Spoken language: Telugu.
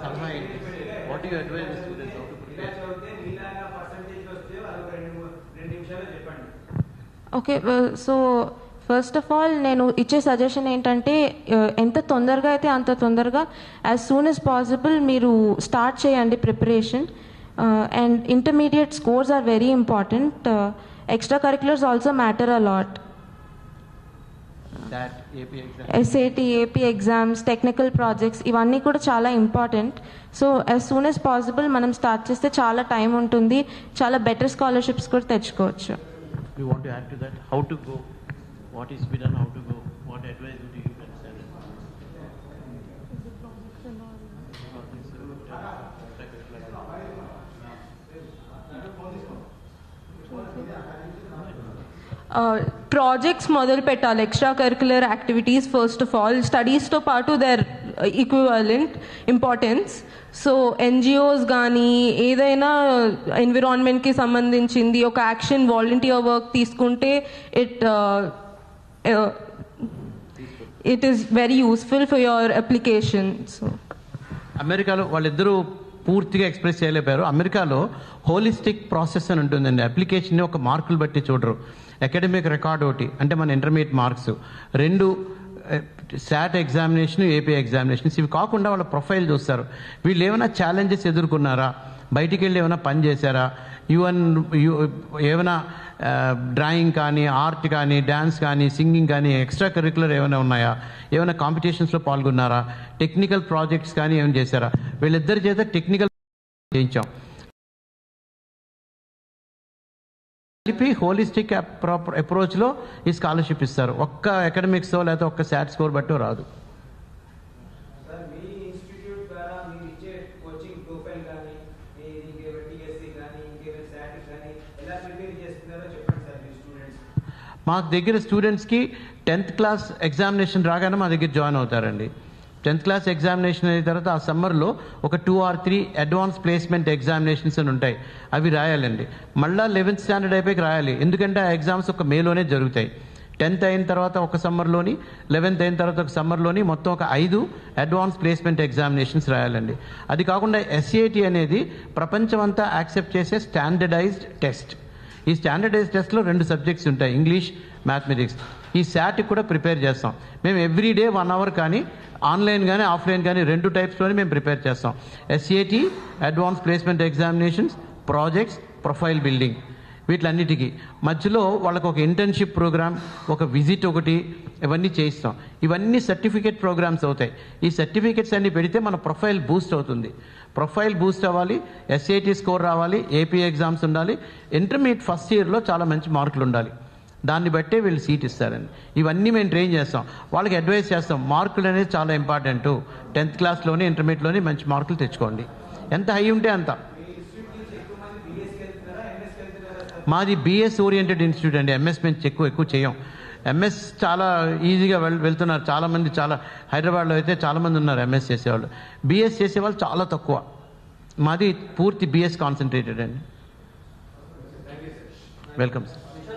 సలహా ఏంటి? Okay so first of all నేను ఇచ్చే సజెషన్ ఏంటంటే uh, ఎంత తొందరగా అయితే అంత తొందరగా యాజ్ సూన్ యాజ్ పాసిబుల్ మీరు స్టార్ట్ చేయండి preparation and intermediate scores are very important extra curriculars also matter a SAT AP exams technical projects ఇవన్నీ కూడా చాలా important so as soon as possible మనం స్టార్ట్ చేస్తే చాలా టైం ఉంటుంది. చాలా బెటర్ స్కాలర్షిప్స్ కూడా తెచ్చుకోవచ్చు. ప్రాజెక్ట్స్ మొదలు పెట్టాలి. Extra curricular activities first of all స్టడీస్తో పాటు their equivalent importance so NGOs కానీ ఏదైనా ఎన్విరాన్మెంట్కి సంబంధించింది ఒక యాక్షన్ వాలంటీర్ వర్క్ తీసుకుంటే it it is very useful for your application so అమెరికాలో వాళ్ళిద్దరూ పూర్తిగా ఎక్స్ప్రెస్ చేయలేపారు అమెరికాలో హోలిస్టిక్ ప్రాసెస్ అని ఉంటుందండి. అప్లికేషన్ని ఒక మార్కులు బట్టి చూడరు. అకాడమిక్ రికార్డ్ ఒకటి అంటే మన ఇంటర్మీడియట్ మార్క్స్. రెండు శాట్ ఎగ్జామినేషన్ ఏపీ ఎగ్జామినేషన్స్. ఇవి కాకుండా వాళ్ళ ప్రొఫైల్ చూస్తారు. వీళ్ళు ఏమైనా ఛాలెంజెస్ ఎదుర్కొన్నారా? బయటికి వెళ్ళి ఏమైనా పని చేశారా? యువన్ యు ఏమైనా డ్రాయింగ్ కానీ ఆర్ట్ కానీ డ్యాన్స్ కానీ సింగింగ్ కానీ ఎక్స్ట్రా కరిక్యులర్ ఏమైనా ఉన్నాయా? ఏమైనా కాంపిటీషన్స్లో పాల్గొన్నారా? టెక్నికల్ ప్రాజెక్ట్స్ కానీ ఏమైనా చేశారా? వీళ్ళిద్దరి చేత టెక్నికల్ చేయించాం. కలిపి హోలిస్టిక్ అప్రోచ్లో ఈ స్కాలర్షిప్ ఇస్తారు. ఒక్క అకాడమిక్స్ లేకపోతే ఒక్క శాట్ స్కోర్ బట్టో రాదు. మీ దగ్గర స్టూడెంట్స్కి టెన్త్ క్లాస్ ఎగ్జామినేషన్ రాగానే మా దగ్గర జాయిన్ అవుతారండి. టెన్త్ క్లాస్ ఎగ్జామినేషన్ అయిన తర్వాత ఆ సమ్మర్లో ఒక two or three advance placement examinations అని ఉంటాయి. అవి రాయాలండి. మళ్ళీ లెవెన్త్ స్టాండర్డ్ అయిపోయి రాయాలి. ఎందుకంటే ఆ ఎగ్జామ్స్ ఒక మేలోనే జరుగుతాయి. టెన్త్ అయిన తర్వాత ఒక సమ్మర్లోని లెవెన్త్ అయిన తర్వాత ఒక సమ్మర్లోని మొత్తం ఒక ఐదు అడ్వాన్స్ ప్లేస్మెంట్ ఎగ్జామినేషన్స్ రాయాలండి. అది కాకుండా ఎస్ఏటి అనేది ప్రపంచమంతా యాక్సెప్ట్ చేసే స్టాండర్డైజ్డ్ టెస్ట్. ఈ స్టాండర్డైజ్ టెస్ట్లో రెండు సబ్జెక్ట్స్ ఉంటాయి. English mathematics. ఈ శాట్కి కూడా ప్రిపేర్ చేస్తాం. మేము ఎవ్రీ డే వన్ అవర్ కానీ ఆన్లైన్ కానీ ఆఫ్లైన్ కానీ రెండు టైప్స్లోనే మేము ప్రిపేర్ చేస్తాం. SAT advance placement examinations projects profile building వీటిలన్నిటికీ. మధ్యలో వాళ్ళకు ఒక ఇంటర్న్షిప్ ప్రోగ్రామ్ ఒక విజిట్ ఒకటి ఇవన్నీ చేయిస్తాం. ఇవన్నీ సర్టిఫికేట్ ప్రోగ్రామ్స్ అవుతాయి. ఈ సర్టిఫికేట్స్ అన్ని పెడితే మన ప్రొఫైల్ బూస్ట్ అవుతుంది. ప్రొఫైల్ బూస్ట్ అవ్వాలి ఎస్ఐటి స్కోర్ రావాలి ఏపీ ఎగ్జామ్స్ ఉండాలి. ఇంటర్మీడియట్ ఫస్ట్ ఇయర్లో చాలా మంచి మార్కులు ఉండాలి దాన్ని బట్టే వీళ్ళు సీట్ ఇస్తారండి. ఇవన్నీ మేము ట్రైన్ చేస్తాం. వాళ్ళకి అడ్వైస్ చేస్తాం. మార్కులు అనేది చాలా ఇంపార్టెంట్ టెన్త్ క్లాస్లోనే ఇంటర్మీడియట్లోనే మంచి మార్కులు తెచ్చుకోండి. ఎంత హై ఉంటే అంత. మాది బీఎస్ ఓరియంటెడ్ ఇన్స్టిట్యూట్ అండి. ఎంఎస్ మేము ఎక్కువ ఎక్కువ చేయం. ఎంఎస్ చాలా ఈజీగా వెళ్ వెళ్తున్నారు. చాలామంది చాలా హైదరాబాద్లో అయితే చాలామంది ఉన్నారు ఎంఎస్ చేసేవాళ్ళు. బీఎస్ చేసేవాళ్ళు చాలా తక్కువ. మాది పూర్తి బీఎస్ కాన్సన్ట్రేటెడ్ అండి. Welcome sir